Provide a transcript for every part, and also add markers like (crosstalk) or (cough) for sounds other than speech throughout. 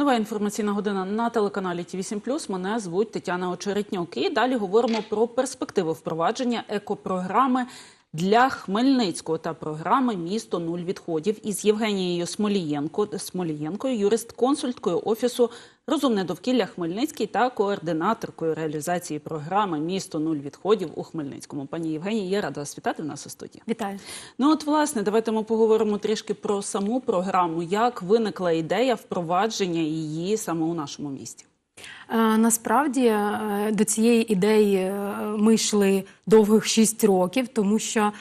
Нова інформаційна година на телеканалі Ті 7 Мене звуть Тетяна Очеретньок. І далі говоримо про перспективи впровадження екопрограми для Хмельницького та програми Місто нуль відходів із Євгенією Смолієнко, Смолієнкою, юрист-консульткою офісу Розумне довкілля Хмельницький та координаторкою реалізації програми Місто нуль відходів у Хмельницькому. Пані Євгенія, я рада вас вітати в нас у студії. Вітаю. Ну от власне, давайте ми поговоримо трішки про саму програму. Як виникла ідея впровадження її саме у нашому місті? Е, Насправді е, до цієї ідеї е, ми йшли довгих шість років, тому що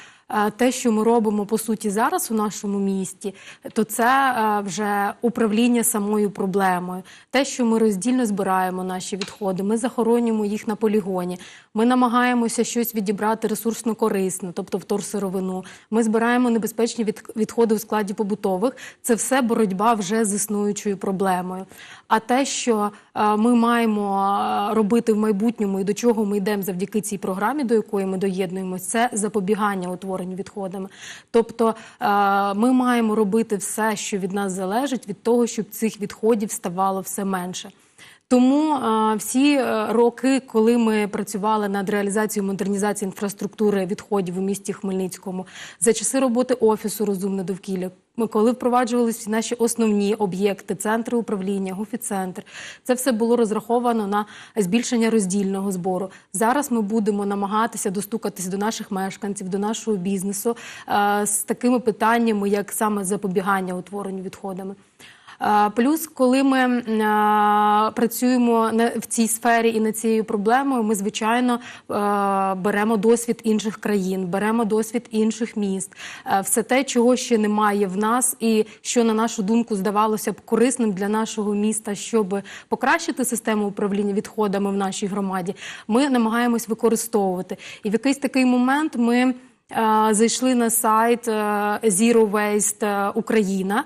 те, що ми робимо по суті зараз у нашому місті, то це вже управління самою проблемою. Те, що ми роздільно збираємо наші відходи, ми захоронюємо їх на полігоні. Ми намагаємося щось відібрати ресурсно корисно, тобто вторсировину. Ми збираємо небезпечні від- відходи у складі побутових. Це все боротьба вже з існуючою проблемою. А те, що е, ми маємо е, робити в майбутньому і до чого ми йдемо завдяки цій програмі, до якої ми доєднуємося, це запобігання утворенню відходами. Тобто е, ми маємо робити все, що від нас залежить, від того, щоб цих відходів ставало все менше. Тому а, всі е, роки, коли ми працювали над реалізацією модернізації інфраструктури відходів у місті Хмельницькому, за часи роботи офісу розумне довкілля, ми коли впроваджувалися наші основні об'єкти, центри управління, гуфіцентр, це все було розраховано на збільшення роздільного збору. Зараз ми будемо намагатися достукатися до наших мешканців, до нашого бізнесу е, з такими питаннями, як саме запобігання утворенню відходами. Е, Плюс, коли ми е, працюємо на- в цій сфері і над цією проблемою, ми звичайно беремо досвід інших країн, беремо досвід інших міст. Все те, чого ще немає в нас, і що на нашу думку здавалося б корисним для нашого міста, щоб покращити систему управління відходами в нашій громаді, ми намагаємось використовувати. І в якийсь такий момент ми. Е, Зайшли на сайт е, Zero Waste е, Україна,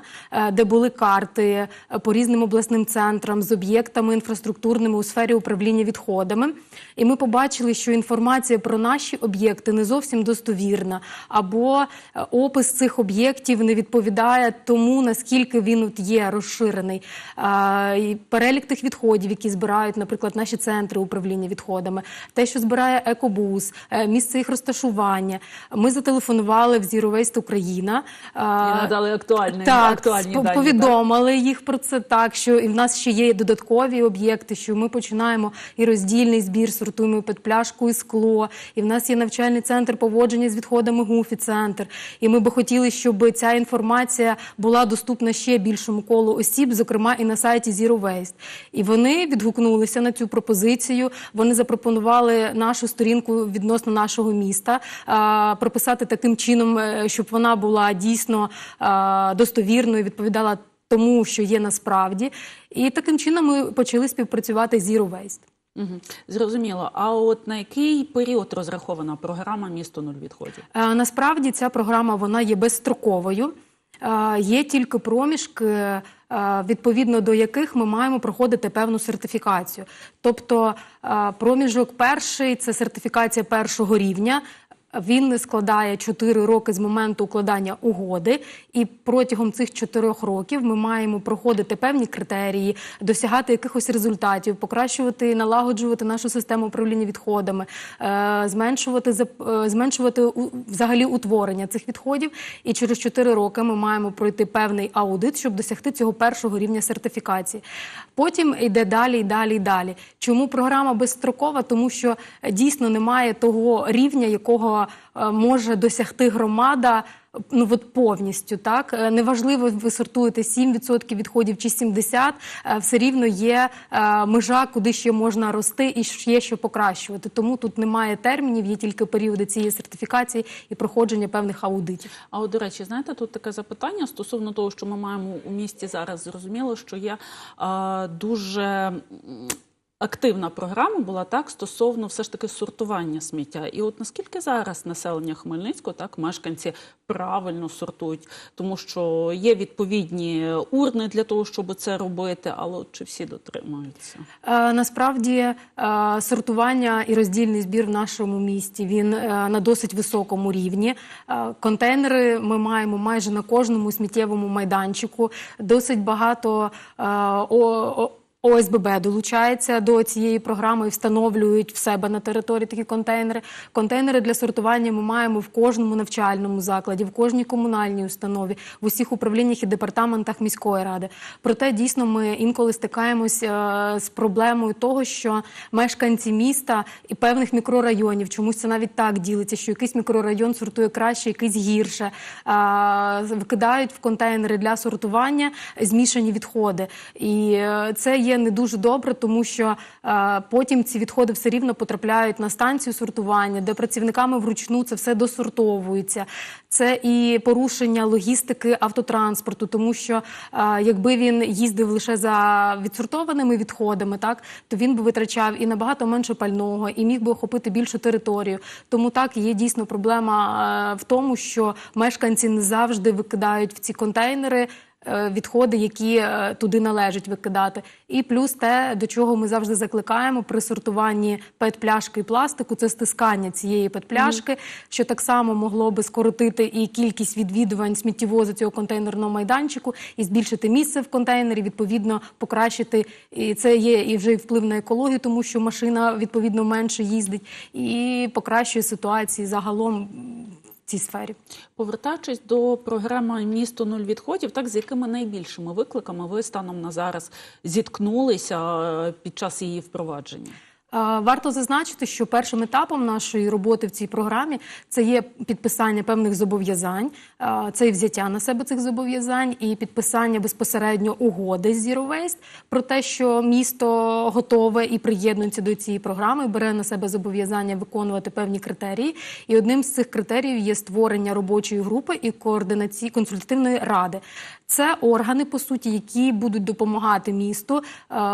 де були карти по різним обласним центрам з об'єктами інфраструктурними у сфері управління відходами. І ми побачили, що інформація про наші об'єкти не зовсім достовірна, або опис цих об'єктів не відповідає тому, наскільки він от є розширений. Перелік тих відходів, які збирають, наприклад, наші центри управління відходами, те, що збирає екобус, місце їх розташування. Ми зателефонували в Zero Waste Україна. І надали актуальні, Так, актуальні дані. повідомили їх про це так, що і в нас ще є додаткові об'єкти, що ми починаємо і роздільний збір, сортуємо під пляшку і скло. І в нас є навчальний центр поводження з відходами ГУФІ центр. І ми би хотіли, щоб ця інформація була доступна ще більшому колу осіб, зокрема і на сайті Zero Waste. І вони відгукнулися на цю пропозицію. Вони запропонували нашу сторінку відносно нашого міста прописати таким чином, е, щоб вона була дійсно достовірною, відповідала тому, що є насправді. І таким чином ми почали співпрацювати з Zero Waste. Угу. Зрозуміло. А от на який період розрахована програма Місто нуль відходів? Е, Насправді ця програма вона є безстроковою. Е, Є тільки проміжки, е, відповідно до яких ми маємо проходити певну сертифікацію. Тобто е, проміжок перший це сертифікація першого рівня. Він складає 4 роки з моменту укладання угоди, і протягом цих 4 років ми маємо проходити певні критерії, досягати якихось результатів, покращувати налагоджувати нашу систему управління відходами, е, зменшувати е, зменшувати взагалі утворення цих відходів. І через 4 роки ми маємо пройти певний аудит, щоб досягти цього першого рівня сертифікації. Потім йде далі, і далі, і далі. Чому програма безстрокова? Тому що е, дійсно немає того рівня, якого е, може досягти громада. Ну от повністю так Е, неважливо, ви сортуєте 7% відходів чи 70%, е, все рівно є межа, куди ще можна рости і ще що покращувати. Тому тут немає термінів, є тільки періоди цієї сертифікації і проходження певних аудитів. А от, до речі, знаєте, тут таке запитання стосовно того, що ми маємо у місті зараз. Зрозуміло, що є е, дуже активна програма була так стосовно все ж таки сортування сміття. І от наскільки зараз населення Хмельницького, так мешканці правильно сортують, тому що є відповідні урни для того, щоб це робити, але чи всі дотримуються? Е, Насправді е, сортування і роздільний збір в нашому місті він е, на досить високому рівні. Е, Контейнери ми маємо майже на кожному сміттєвому майданчику. Досить багато е, о- ОСББ долучається до цієї програми і встановлюють в себе на території такі контейнери. Контейнери для сортування ми маємо в кожному навчальному закладі, в кожній комунальній установі, в усіх управліннях і департаментах міської ради. Проте дійсно ми інколи стикаємось е, з проблемою того, що мешканці міста і певних мікрорайонів чомусь це навіть так ділиться, що якийсь мікрорайон сортує краще, якийсь гірше. е, Викидають в контейнери для сортування змішані відходи. І е, це є не дуже добре, тому що е, потім ці відходи все рівно потрапляють на станцію сортування, де працівниками вручну це все досортовується. Це і порушення логістики автотранспорту, тому що е, якби він їздив лише за відсортованими відходами, так то він би витрачав і набагато менше пального, і міг би охопити більшу територію. Тому так є дійсно проблема е, в тому, що мешканці не завжди викидають в ці контейнери відходи, які е, туди належить викидати. І плюс те, до чого ми завжди закликаємо при сортуванні пет-пляшки і пластику, це стискання цієї пет-пляшки, що так само могло би скоротити і кількість відвідувань сміттєвозу цього контейнерного майданчику, і збільшити місце в контейнері, відповідно покращити. І це є і вже і вплив на екологію, тому що машина відповідно менше їздить, і покращує ситуації загалом цій сфері. Повертаючись до програми Місто нуль відходів, так з якими найбільшими викликами ви станом на зараз зіткнулися е, під час її впровадження? Варто зазначити, що першим етапом нашої роботи в цій програмі це є підписання певних зобов'язань, це і взяття на себе цих зобов'язань, і підписання безпосередньо угоди з Zero Waste про те, що місто готове і приєднується до цієї програми, бере на себе зобов'язання виконувати певні критерії. І одним з цих критеріїв є створення робочої групи і координації консультативної ради. Це органи, по суті, які будуть допомагати місту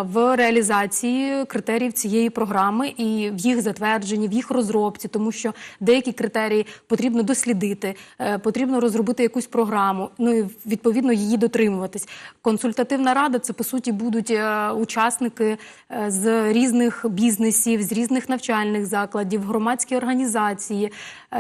в реалізації критеріїв цієї програми і в їх затвердженні, в їх розробці, тому що деякі критерії потрібно дослідити, е, потрібно розробити якусь програму, ну і відповідно її дотримуватись. Консультативна рада це по суті будуть е, учасники е, з різних бізнесів, з різних навчальних закладів, громадські організації,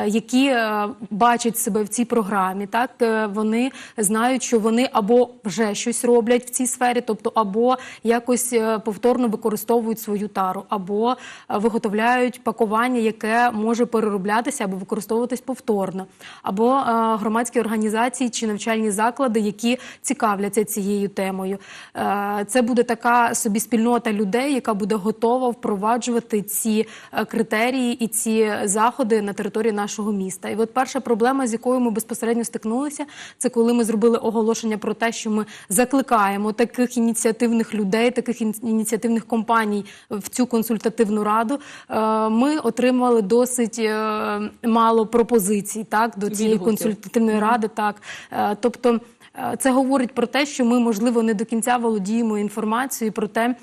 які е, бачать себе в цій програмі. Так Е, вони знають, що вони або вже щось роблять в цій сфері, тобто або якось е, повторно використовують свою тару, або е, виготовляють пакування, яке може перероблятися або використовуватись повторно, або е, громадські організації чи навчальні заклади, які цікавляться цією темою. Е, Це буде така собі спільнота людей, яка буде готова впроваджувати ці е, критерії і ці заходи на території нашого міста. І от перша проблема, з якою ми безпосередньо стикнулися, це коли ми зробили оголошення про те, що ми закликаємо таких ініціативних людей, таких ініціативних компаній в цю консультативну раду. Е, Ми отримали досить е, мало пропозицій так до цієї Відгуків. консультативної ради. Так, Е, тобто. Це говорить про те, що ми, можливо, не до кінця володіємо інформацією про те,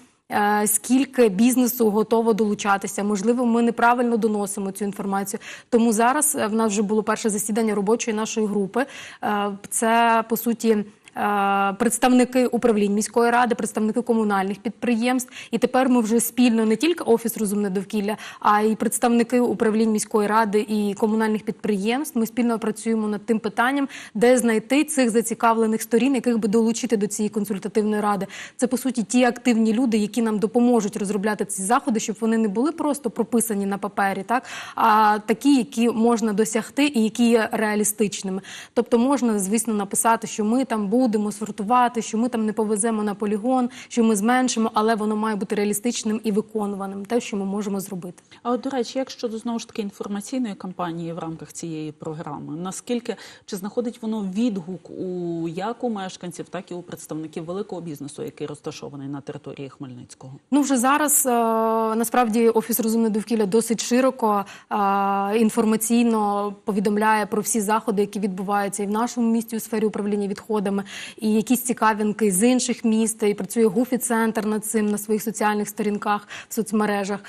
скільки бізнесу готово долучатися. Можливо, ми неправильно доносимо цю інформацію. Тому зараз е, в нас вже було перше засідання робочої нашої групи. Е, Це по суті. Е, Представники управлінь міської ради, представники комунальних підприємств, і тепер ми вже спільно не тільки офіс розумне довкілля, а й представники управлінь міської ради і комунальних підприємств. Ми спільно працюємо над тим питанням, де знайти цих зацікавлених сторін, яких би долучити до цієї консультативної ради. Це по суті ті активні люди, які нам допоможуть розробляти ці заходи, щоб вони не були просто прописані на папері, так а такі, які можна досягти і які є реалістичними. Тобто можна, звісно, написати, що ми там будемо сортувати, що ми там не повеземо на полігон, що ми зменшимо, але воно має бути реалістичним і виконуваним, те, що ми можемо зробити. А от, до речі, як щодо знову ж таки інформаційної кампанії в рамках цієї програми, наскільки чи знаходить воно відгук у як у мешканців, так і у представників великого бізнесу, який розташований на території Хмельницького? Ну вже зараз е, насправді офіс розумне довкілля досить широко е, інформаційно повідомляє про всі заходи, які відбуваються і в нашому місті у сфері управління відходами. І якісь цікавинки з інших міст. І працює Гуфі центр над цим на своїх соціальних сторінках в соцмережах.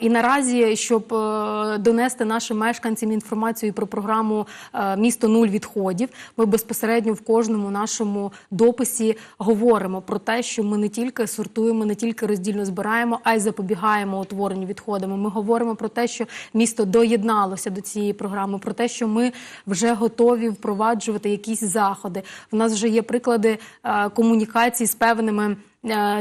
І наразі, щоб е, донести нашим мешканцям інформацію про програму е, Місто нуль відходів, ми безпосередньо в кожному нашому дописі говоримо про те, що ми не тільки сортуємо, не тільки роздільно збираємо, а й запобігаємо утворенню відходами. Ми говоримо про те, що місто доєдналося до цієї програми, про те, що ми вже готові впроваджувати якісь заходи. В нас вже є приклади е, комунікації з певними. е,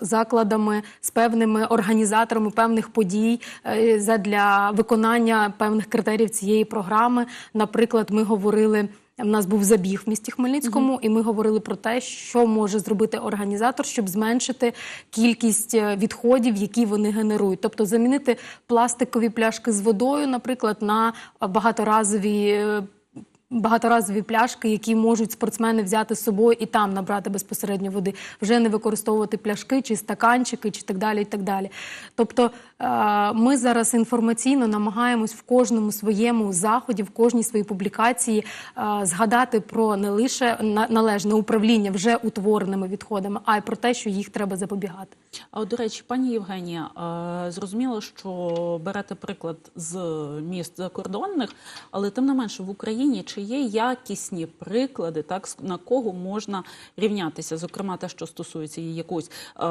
закладами з певними організаторами певних подій е, задля виконання певних критеріїв цієї програми. Наприклад, ми говорили. У нас був забіг в місті Хмельницькому, і ми говорили про те, що може зробити організатор, щоб зменшити кількість відходів, які вони генерують. Тобто замінити пластикові пляшки з водою, наприклад, на багаторазові. Багаторазові пляшки, які можуть спортсмени взяти з собою і там набрати безпосередньо води, вже не використовувати пляшки чи стаканчики, чи так далі. І так далі. Тобто е, ми зараз інформаційно намагаємось в кожному своєму заході, в кожній своїй публікації е, згадати про не лише на- належне управління вже утвореними відходами, а й про те, що їх треба запобігати. А от, до речі, пані Євгенія, е, зрозуміло, що берете приклад з міст закордонних, але тим не менше в Україні чи є якісні приклади, так на кого можна рівнятися? Зокрема, те, що стосується якогось е,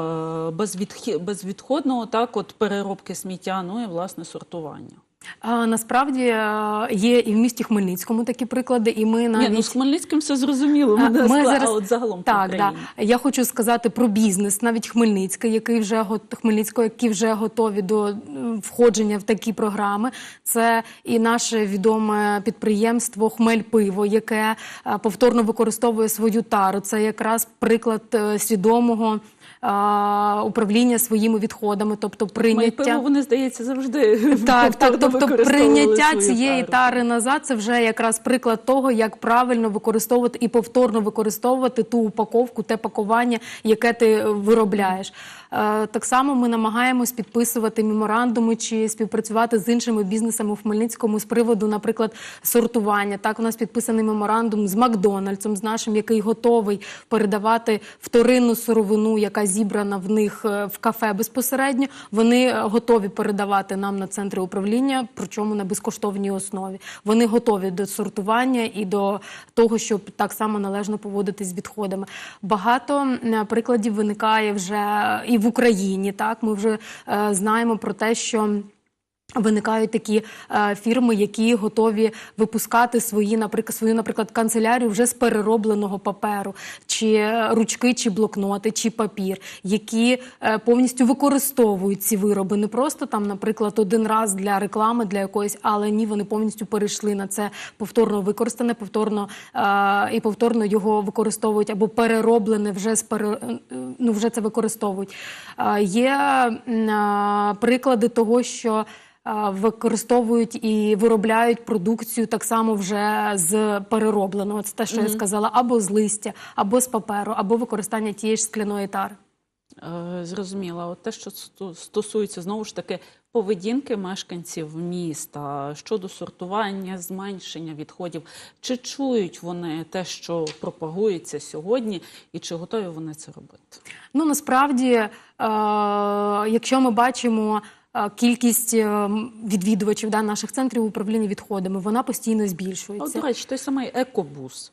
безвідхі- безвідходного, так от переробки сміття, ну і власне сортування. А, насправді е, є і в місті Хмельницькому такі приклади, і ми навіть Ні, ну з Хмельницьким все зрозуміло. Ми, ми зараз- а от загалом по Так, да. Я хочу сказати про бізнес, навіть Хмельницький, який вже го- Хмельницького, які вже готові до входження в такі програми. Це і наше відоме підприємство Хмельпиво, яке е, повторно використовує свою тару. Це якраз приклад е, свідомого управління своїми відходами, тобто прийняття. Мальпиво, вони, здається, завжди Так, (laughs) так, тобто прийняття цієї тару. тари назад це вже якраз приклад того, як правильно використовувати і повторно використовувати ту упаковку, те пакування, яке ти виробляєш. Е, Так само ми намагаємось підписувати меморандуми чи співпрацювати з іншими бізнесами у Хмельницькому з приводу, наприклад, сортування. Так, у нас підписаний меморандум з Макдональдсом, з нашим, який готовий передавати вторинну сировину, яка зібрана в них е, в кафе безпосередньо. Вони е, готові передавати нам на центри управління, причому на безкоштовній основі. Вони готові до сортування і до того, щоб так само належно поводитись з відходами. Багато прикладів виникає вже і в Україні. Так, ми вже е, знаємо про те, що. Виникають такі е, фірми, які готові випускати свої, наприклад, свою, наприклад, канцелярію вже з переробленого паперу, чи е, ручки, чи блокноти, чи папір, які е, повністю використовують ці вироби. Не просто там, наприклад, один раз для реклами, для якоїсь, але ні, вони повністю перейшли на це повторно використане, повторно е, і повторно його використовують або перероблене вже з пере, е, ну, вже це використовують. Е, є м, е, приклади того, що використовують і виробляють продукцію так само вже з переробленого. Це те, що я сказала, або з листя, або з паперу, або використання тієї ж скляної тари. Е, Зрозуміла. От те, що стосується знову ж таки поведінки мешканців міста щодо сортування, зменшення відходів, чи чують вони те, що пропагується сьогодні, і чи готові вони це робити? Ну насправді, е, якщо ми бачимо. Кількість е, відвідувачів да, наших центрів управління відходами вона постійно збільшується. збільшується. до речі, той самий екобус.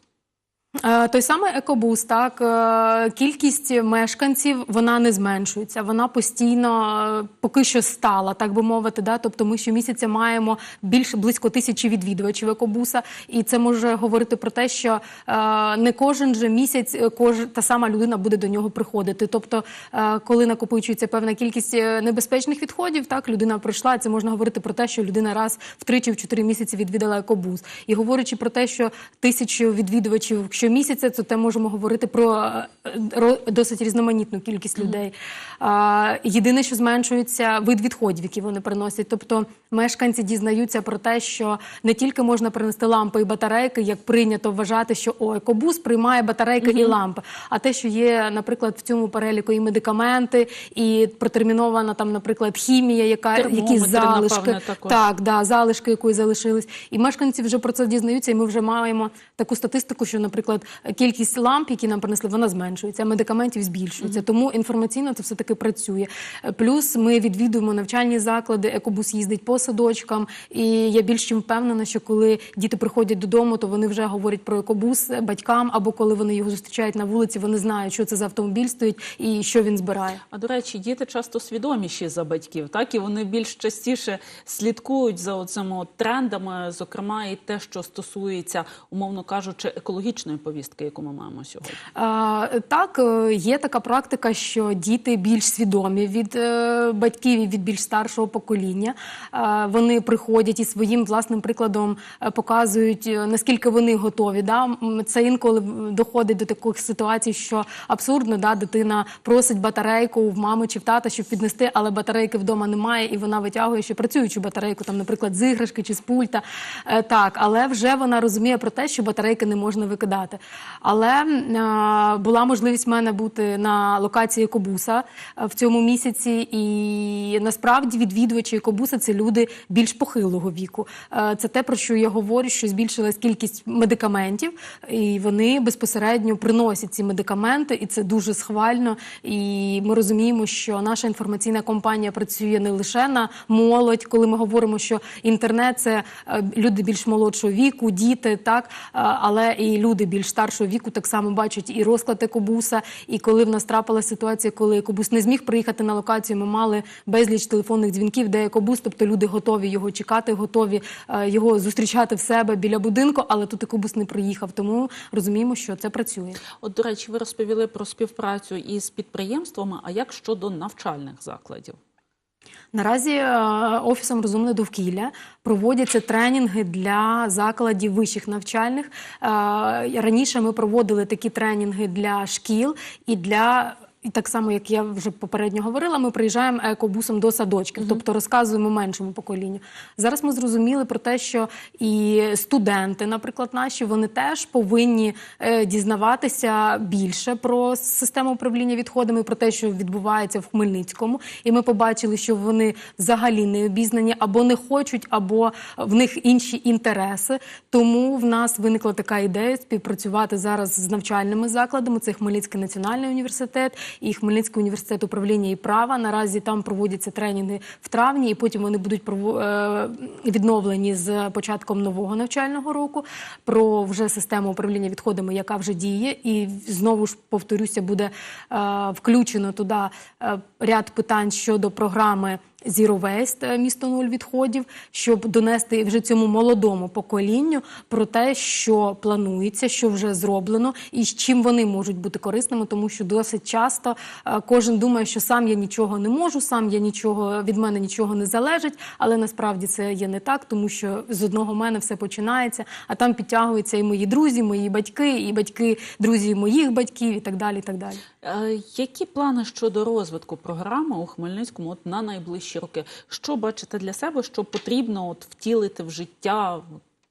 Е, Той самий екобус, так е, кількість мешканців вона не зменшується. Вона постійно е, поки що стала, так би мовити. Да? Тобто ми щомісяця маємо більше близько тисячі відвідувачів екобуса, і це може говорити про те, що не кожен же місяць кож, та сама людина буде до нього приходити. Тобто, коли накопичується певна кількість небезпечних відходів, так людина прийшла. Це можна говорити про те, що людина раз в три чи в чотири місяці відвідала екобус. І говорячи про те, що тисячу відвідувачів щомісяця, то те можемо говорити про е, досить різноманітну кількість людей. Єдине, що зменшується вид відходів, які вони приносять. Тобто мешканці дізнаються про те, що не тільки можна принести лампи і батарейки, як прийнято вважати, що о, екобус приймає батарейки і лампи. А те, що є, наприклад, в цьому переліку і медикаменти, і протермінована там, наприклад, хімія, яка якісь залишки, напевне, так, да, залишки якої залишились. І мешканці вже про це дізнаються, і ми вже маємо таку статистику, що, наприклад, кількість ламп, які нам принесли, вона зменшується, а медикаментів збільшується. Тому інформаційно це все таки працює. Плюс ми відвідуємо навчальні заклади, екобус їздить по садочкам, і я більш чим впевнена, що коли діти приходять додому, то вони вже говорять про екобус батькам, або коли вони його зустрічають на вулиці, вони знають, що це за автомобіль стоїть і що він збирає. А до речі, діти часто свідоміші за батьків, так і вони більш частіше слідкують за цими трендами, зокрема, і те, що стосується, умовно кажучи, екологічної повістки, яку ми маємо сьогодні. А, Так, е, є така практика, що діти більш свідомі від е, батьків і від більш старшого покоління. Вони приходять і своїм власним прикладом е, показують, е, наскільки вони готові. Да? Це інколи доходить до таких ситуацій, що абсурдно, да? дитина просить батарейку в мами чи в тата, щоб піднести, але батарейки вдома немає, і вона витягує ще працюючу батарейку, там, наприклад, з іграшки чи з пульта. Е, Так, але вже вона розуміє про те, що батарейки не можна викидати. Але була можливість в мене бути на локації Кобуса в цьому місяці, і насправді відвідувачі Кобуса це люди більш похилого віку. Е, Це те, про що я говорю, що збільшилась кількість медикаментів, і вони безпосередньо приносять ці медикаменти, і це дуже схвально. І ми розуміємо, що наша інформаційна компанія працює не лише на молодь, коли ми говоримо, що інтернет це е, люди більш молодшого віку, діти, так е, але і люди більш старшого віку так само бачать і розклад екобуса. І коли в нас трапила ситуація, коли екобус не зміг приїхати на локацію, ми мали безліч телефонних дзвінків, де екобус, тобто люди готові його чекати, готові е, його зустрічати в себе біля будинку, але тут екобус не приїхав. Тому розуміємо, що це працює. От, до речі, ви розповіли про співпрацю із підприємствами. А як щодо навчальних закладів? Наразі е, офісом розумне довкілля проводяться тренінги для закладів вищих навчальних. Е, Раніше ми проводили такі тренінги для шкіл і для. І так само, як я вже попередньо говорила, ми приїжджаємо екобусом до садочків, тобто розказуємо меншому поколінню. Зараз ми зрозуміли про те, що і студенти, наприклад, наші, вони теж повинні е, дізнаватися більше про систему управління відходами, про те, що відбувається в Хмельницькому. І ми побачили, що вони взагалі не обізнані або не хочуть, або в них інші інтереси. Тому в нас виникла така ідея співпрацювати зараз з навчальними закладами. Це Хмельницький національний університет і Хмельницький університет управління і права. Наразі там проводяться тренінги в травні, і потім вони будуть е, відновлені з початком нового навчального року про вже систему управління відходами, яка вже діє, і знову ж повторюся, буде е, включено туди е, ряд питань щодо програми. Waste, е, місто нуль відходів, щоб донести вже цьому молодому поколінню про те, що планується, що вже зроблено, і з чим вони можуть бути корисними, тому що досить часто е, кожен думає, що сам я нічого не можу, сам я нічого від мене нічого не залежить, але насправді це є не так, тому що з одного мене все починається, а там підтягуються і мої друзі, мої батьки, і батьки, друзі моїх батьків, і так далі. І так далі. Е, Які плани щодо розвитку програми у Хмельницькому от на найближчі роки? Що бачите для себе, що потрібно от втілити в життя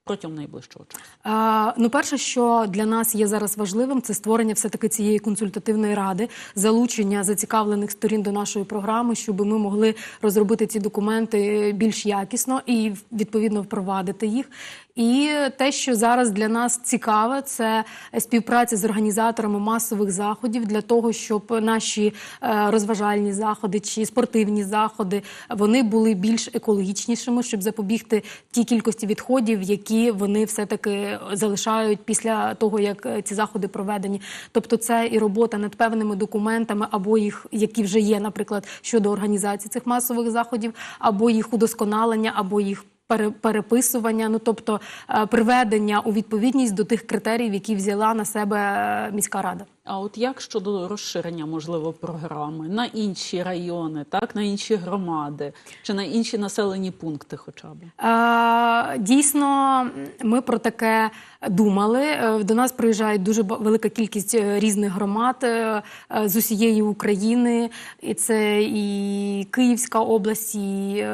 протягом найближчого часу? А, ну, перше, що для нас є зараз важливим, це створення все таки цієї консультативної ради, залучення зацікавлених сторін до нашої програми, щоб ми могли розробити ці документи більш якісно і відповідно впровадити їх. І те, що зараз для нас цікаве, це співпраця з організаторами масових заходів для того, щоб наші е, розважальні заходи чи спортивні заходи вони були більш екологічнішими, щоб запобігти тій кількості відходів, які вони все таки залишають після того, як е, ці заходи проведені. Тобто, це і робота над певними документами, або їх, які вже є, наприклад, щодо організації цих масових заходів, або їх удосконалення, або їх пере- переписування, ну тобто е, приведення у відповідність до тих критеріїв, які взяла на себе е, міська рада. А от як щодо розширення можливо програми на інші райони, так на інші громади чи на інші населені пункти, хоча б Е, Дійсно, ми про таке думали. Е, До нас приїжджають дуже велика кількість е, різних громад е, з усієї України. І це і Київська область, і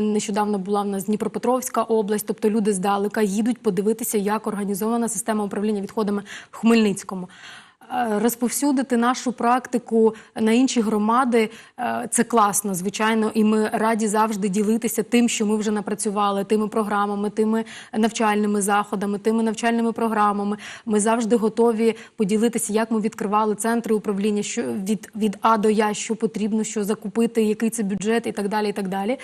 нещодавно була в нас Дніпропетровська область. Тобто люди здалека їдуть подивитися, як організована система управління відходами в Хмельницькому. Розповсюдити нашу практику на інші громади е, це класно, звичайно, і ми раді завжди ділитися тим, що ми вже напрацювали, тими програмами, тими навчальними заходами, тими навчальними програмами. Ми завжди готові поділитися, як ми відкривали центри управління, що від, від А до Я, що потрібно, що закупити, який це бюджет, і так далі. І так далі.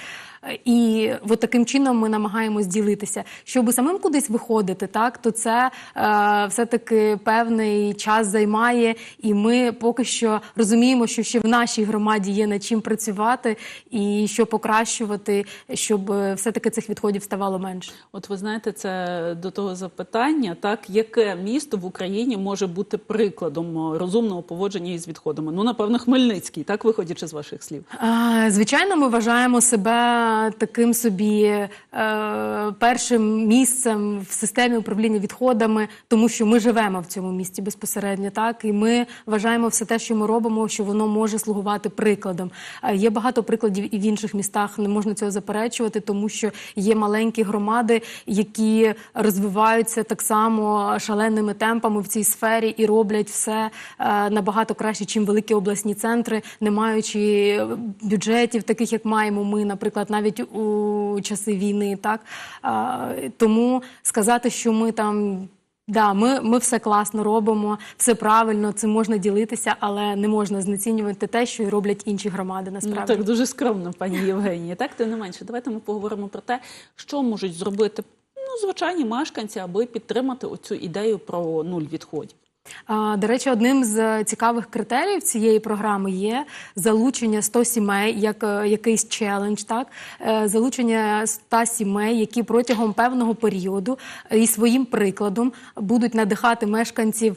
І от таким чином ми намагаємось ділитися. Щоб самим кудись виходити, так то це е, все-таки певний час займає, і ми поки що розуміємо, що ще в нашій громаді є над чим працювати і що покращувати, щоб е, все-таки цих відходів ставало менше. От ви знаєте, це до того запитання, так яке місто в Україні може бути прикладом розумного поводження із відходами? Ну, напевно, Хмельницький, так виходячи з ваших слів. Е, Звичайно, ми вважаємо себе таким собі е, першим місцем в системі управління відходами, тому що ми живемо в цьому місті безпосередньо, так і ми вважаємо все те, що ми робимо, що воно може слугувати прикладом. Е, Є багато прикладів і в інших містах, не можна цього заперечувати, тому що є маленькі громади, які розвиваються так само шаленими темпами в цій сфері і роблять все е, набагато краще, чим великі обласні центри, не маючи бюджетів, таких як маємо ми, наприклад, навіть у часи війни. Так А, тому сказати, що ми там. Да, ми, ми все класно робимо, все правильно, цим можна ділитися, але не можна знецінювати те, що роблять інші громади. Ну, Насправді так дуже скромно, пані Євгенія. Так, тим не менше, давайте ми поговоримо про те, що можуть зробити ну, звичайні мешканці, аби підтримати оцю ідею про нуль відходів. До речі, одним з цікавих критеріїв цієї програми є залучення 100 сімей, як е, якийсь челендж, так? Е, залучення 100 сімей, які протягом певного періоду е, і своїм прикладом будуть надихати мешканців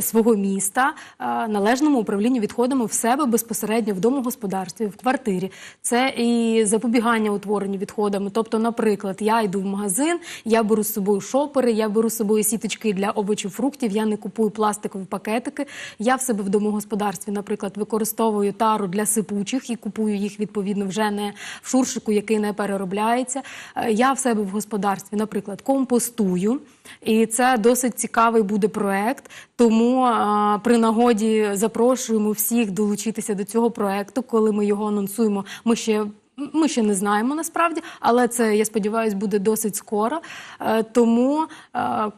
свого міста е, належному управлінню відходами в себе безпосередньо в домогосподарстві, в квартирі. Це і запобігання утворенню відходами. Тобто, наприклад, я йду в магазин, я беру з собою шопери, я беру з собою сіточки для овочів, фруктів, я не купую пластикові пакетики. Я в себе в домогосподарстві, наприклад, використовую тару для сипучих і купую їх відповідно вже не в шуршику, який не переробляється. Е, Я в себе в господарстві, наприклад, компостую. І це досить цікавий буде проект. Тому а, при нагоді запрошуємо всіх долучитися до цього проекту, коли ми його анонсуємо. Ми ще. Ми ще не знаємо насправді, але це я сподіваюся буде досить скоро. Е, Тому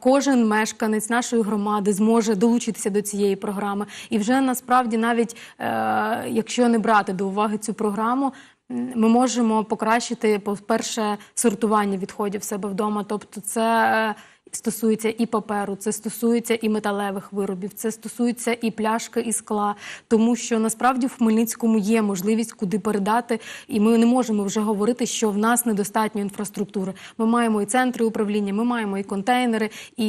кожен мешканець нашої громади зможе долучитися до цієї програми. І вже насправді, навіть е, якщо не брати до уваги цю програму, ми можемо покращити, по-перше, сортування відходів себе вдома. Тобто, це стосується і паперу, це стосується і металевих виробів, це стосується і пляшки, і скла. Тому що насправді в Хмельницькому є можливість куди передати, і ми не можемо вже говорити, що в нас недостатньо інфраструктури. Ми маємо і центри управління, ми маємо і контейнери. І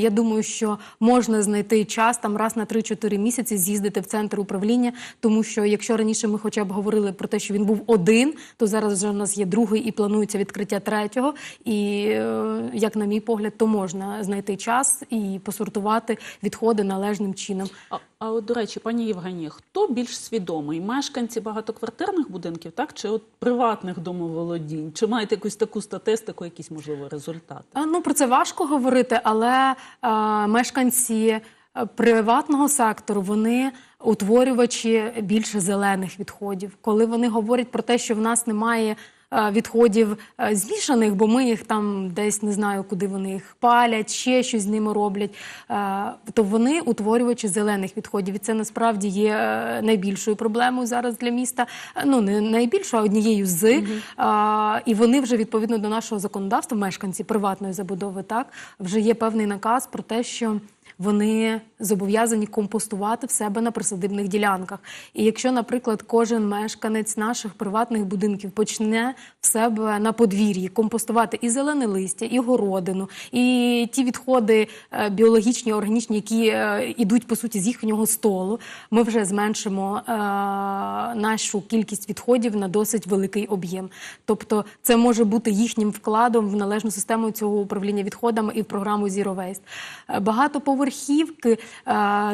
я думаю, що можна знайти час там раз на 3-4 місяці з'їздити в центр управління, тому що якщо раніше ми хоча б говорили про те, що він був один, то зараз вже в нас є другий і планується відкриття третього. І е, як на мій погляд, то можна знайти час і посортувати відходи належним чином. А, а от, до речі, пані Євгенія, хто більш свідомий? Мешканці багатоквартирних будинків, так чи от приватних домоволодінь? Чи маєте якусь таку статистику, якісь можливо результати? А, Ну про це важко говорити, але е, мешканці е, приватного сектору вони утворювачі більше зелених відходів. Коли вони говорять про те, що в нас немає. Е, Відходів е, змішаних, бо ми їх там десь не знаю, куди вони їх палять, ще щось з ними роблять. е, То вони утворювачі зелених відходів. І це насправді є найбільшою проблемою зараз для міста. Ну не найбільшою, а однією з. Е, І вони вже відповідно до нашого законодавства, мешканці приватної забудови, так вже є певний наказ про те, що вони зобов'язані компостувати в себе на присадибних ділянках. І якщо, наприклад, кожен мешканець наших приватних будинків почне в себе на подвір'ї компостувати і зелене листя, і городину, і ті відходи е, біологічні, органічні, які е, ідуть по суті з їхнього столу, ми вже зменшимо е, нашу кількість відходів на досить великий об'єм. Тобто, це може бути їхнім вкладом в належну систему цього управління відходами і в програму Zero Waste. Е, Багатоповерхівки е,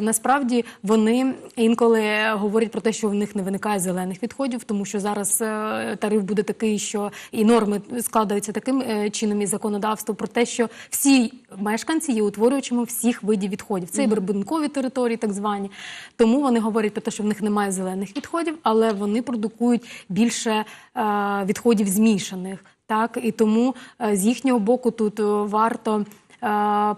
насправді вони інколи говорять про те, що в них не виникає зелених відходів, тому що зараз е, тариф буде такий, що і норми складаються таким е, чином і законодавство про те, що всі мешканці є утворювачами всіх видів відходів. Це і прибудинкові території, так звані. Тому вони говорять про те, що в них немає зелених відходів, але вони продукують більше е, відходів змішаних. Так і тому з їхнього боку тут варто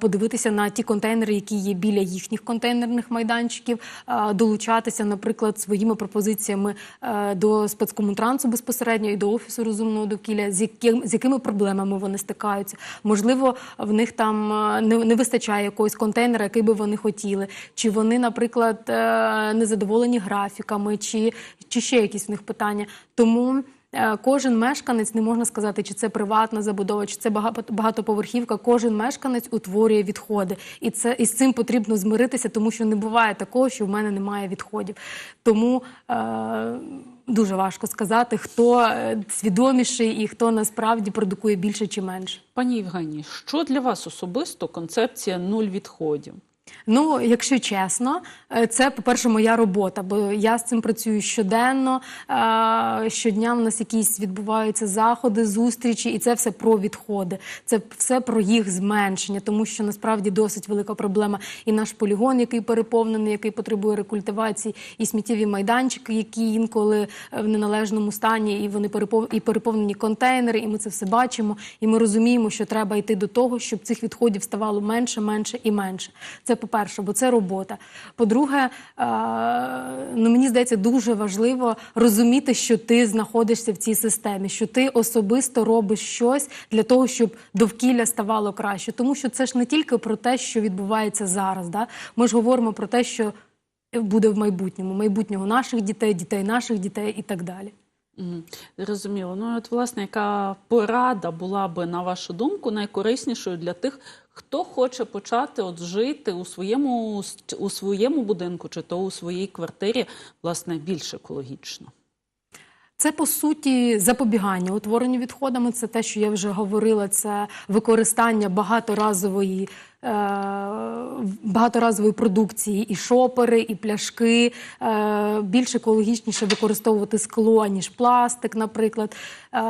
подивитися на ті контейнери, які є біля їхніх контейнерних майданчиків, е, долучатися, наприклад, своїми пропозиціями е, до спецкомунтрансу безпосередньо і до офісу розумного довкілля, з яким з якими проблемами вони стикаються. Можливо, в них там е, не, не вистачає якогось контейнера, який би вони хотіли, чи вони, наприклад, е, незадоволені графіками, чи, чи ще якісь в них питання. Тому. Е, Кожен мешканець не можна сказати, чи це приватна забудова, чи це багато- багатоповерхівка. Кожен мешканець утворює відходи, і це і з цим потрібно змиритися, тому що не буває такого, що в мене немає відходів. Тому е, дуже важко сказати, хто е, свідоміший і хто насправді продукує більше чи менше. Пані Євгенії, що для вас особисто концепція нуль відходів? Ну, якщо чесно, е, це, по-перше, моя робота, бо я з цим працюю щоденно. е, Щодня в нас якісь відбуваються заходи, зустрічі, і це все про відходи. Це все про їх зменшення, тому що насправді досить велика проблема. І наш полігон, який переповнений, який потребує рекультивації, і сміттєві майданчики, які інколи е, в неналежному стані, і вони і переповнені контейнери, і ми це все бачимо. І ми розуміємо, що треба йти до того, щоб цих відходів ставало менше, менше і менше. Це по-перше, бо це робота. По-друге, е, ну мені здається, дуже важливо розуміти, що ти знаходишся в цій системі, що ти особисто робиш щось для того, щоб довкілля ставало краще. Тому що це ж не тільки про те, що відбувається зараз. Да? Ми ж говоримо про те, що буде в майбутньому, майбутнього наших дітей, дітей наших дітей і так далі. Зрозуміло. Ну, от, власне, яка порада була би, на вашу думку, найкориснішою для тих, хто хоче почати от жити у своєму, у своєму будинку чи то у своїй квартирі, власне, більш екологічно? Це по суті запобігання утворенню відходами. Це те, що я вже говорила. Це використання багаторазової. Е, Багаторазової продукції, і шопери, і пляшки е, більш екологічніше використовувати скло, аніж пластик, наприклад. Е,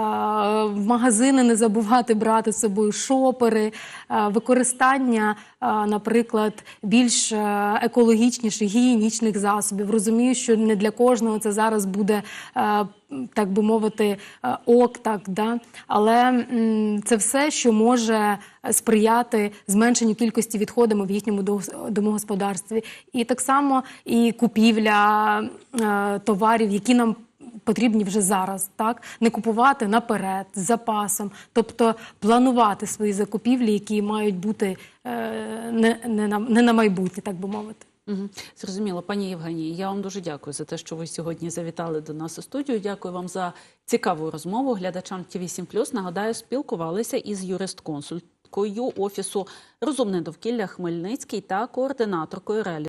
В магазини не забувати брати з собою шопери, використання, наприклад, більш екологічніших гігієнічних засобів. Розумію, що не для кожного це зараз буде. так би мовити, ок, так да. Але це все, що може сприяти зменшенню кількості відходами в їхньому домогосподарстві, і так само і купівля е, товарів, які нам. Потрібні вже зараз, так не купувати наперед з запасом, тобто планувати свої закупівлі, які мають бути е, не, не, на, не на майбутнє, так би мовити. Угу. Зрозуміло, пані Євгенії, я вам дуже дякую за те, що ви сьогодні завітали до нас у студію. Дякую вам за цікаву розмову. Глядачам ТВ 7 Нагадаю, спілкувалися із юрист-консулькою офісу Розумне довкілля Хмельницький та координаторкою реалізації.